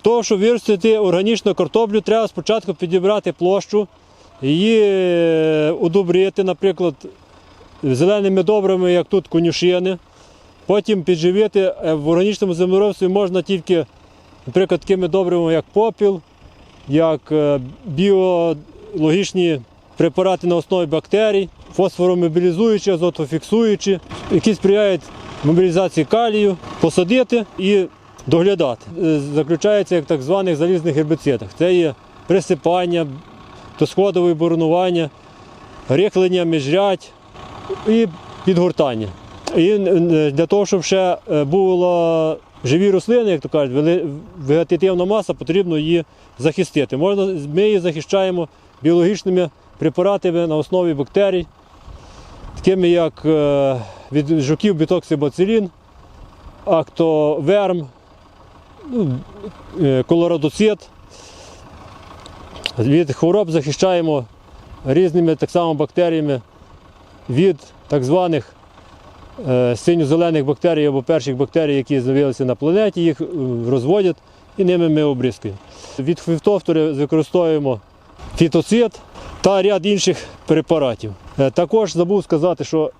того, щоб виростити органічну картоплю, треба спочатку підібрати площу, її е, удобрити, наприклад, зеленими добрими, як тут конюшини. Потім підживити Е, в органічному землеробстві можна тільки, наприклад, такими добрими, як попіл, як е, біологічні препарати на основі бактерій, фосфоромобілізуючі, азотофіксуючі, які сприяють мобілізації калію, посадити і доглядати. Е, Заключається як так званих залізних гербіцидах. Це є присипання, досходове боронування, рихлення міжрядь і підгортання. І е, для того, щоб ще е, було живі рослини, як то кажуть, вегетативна маса, потрібно її захистити. Можна, ми її захищаємо біологічними препаратами на основі бактерій, такими як від жуків бітоксибацилін, актоверм, колорадоцит. Від хвороб захищаємо різними так само бактеріями від так званих е, синьо-зелених бактерій або перших бактерій, які з'явилися на планеті, їх е, розводять і ними ми обрізкуємо. Від фітофтори використовуємо фітоцид та ряд інших препаратів. Е, Також забув сказати, що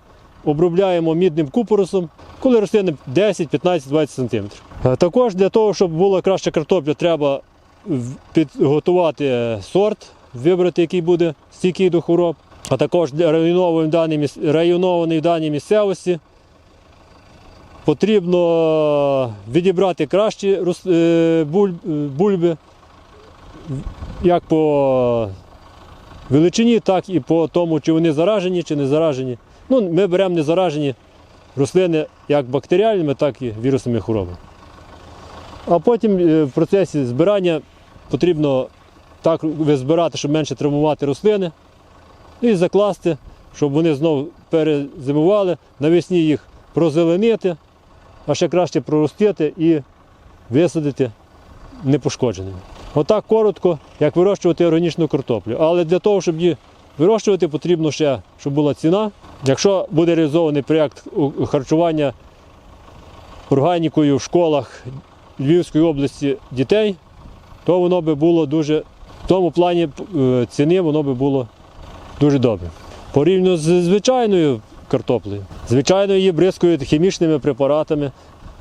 обробляємо мідним купоросом, коли рослини 10, 15, 20 см. Також для того, щоб була краща картопля, треба підготувати сорт, вибрати, який буде стійкий до хвороб, а також для районованої в даній, місцевості. Потрібно відібрати кращі е, е, бульби, як по величині, так і по тому, чи вони заражені, чи не заражені. Ну, ми беремо не заражені рослини як бактеріальними, так і вірусними хворобами. А потім е, в процесі збирання потрібно так збирати, щоб менше травмувати рослини, і закласти, щоб вони знову перезимували, навесні їх прозеленити, а ще краще проростити і висадити непошкодженими. Отак коротко, як вирощувати органічну картоплю. Але для того, щоб її вирощувати, потрібно ще, щоб була ціна. Якщо буде реалізований проєкт харчування органікою в школах Львівської області дітей, то воно би було дуже, в тому плані е, ціни воно би було дуже добре. Порівняно з звичайною картоплею. Звичайно, її бризкують хімічними препаратами.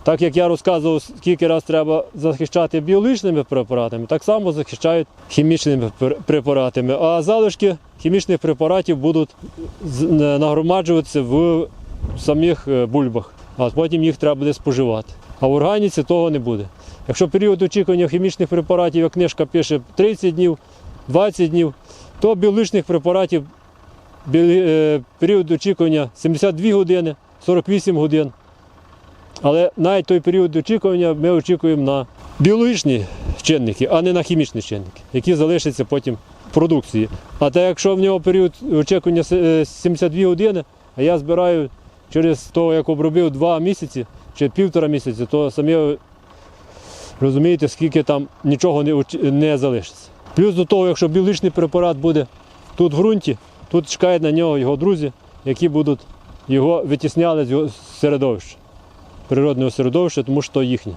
Так як я розказував, скільки раз треба захищати біологічними препаратами, так само захищають хімічними препаратами. А залишки хімічних препаратів будуть нагромаджуватися в самих е, бульбах, а потім їх треба буде споживати. А в органіці того не буде. Якщо період очікування хімічних препаратів, як книжка пише 30 днів, 20 днів, то біологічних препаратів е, період очікування 72 години, 48 годин. Але навіть той період очікування ми очікуємо на біологічні чинники, а не на хімічні чинники, які залишаться потім в продукції. А так якщо в нього період очікування е, 72 години, а я збираю через того, як обробив 2 місяці чи півтора місяці, то самі розумієте, скільки там нічого не, не залишиться. Плюс до того, якщо біологічний препарат буде тут в ґрунті, тут чекають на нього його друзі, які будуть його витісняли з середовища, природного середовища, тому що то їхнє.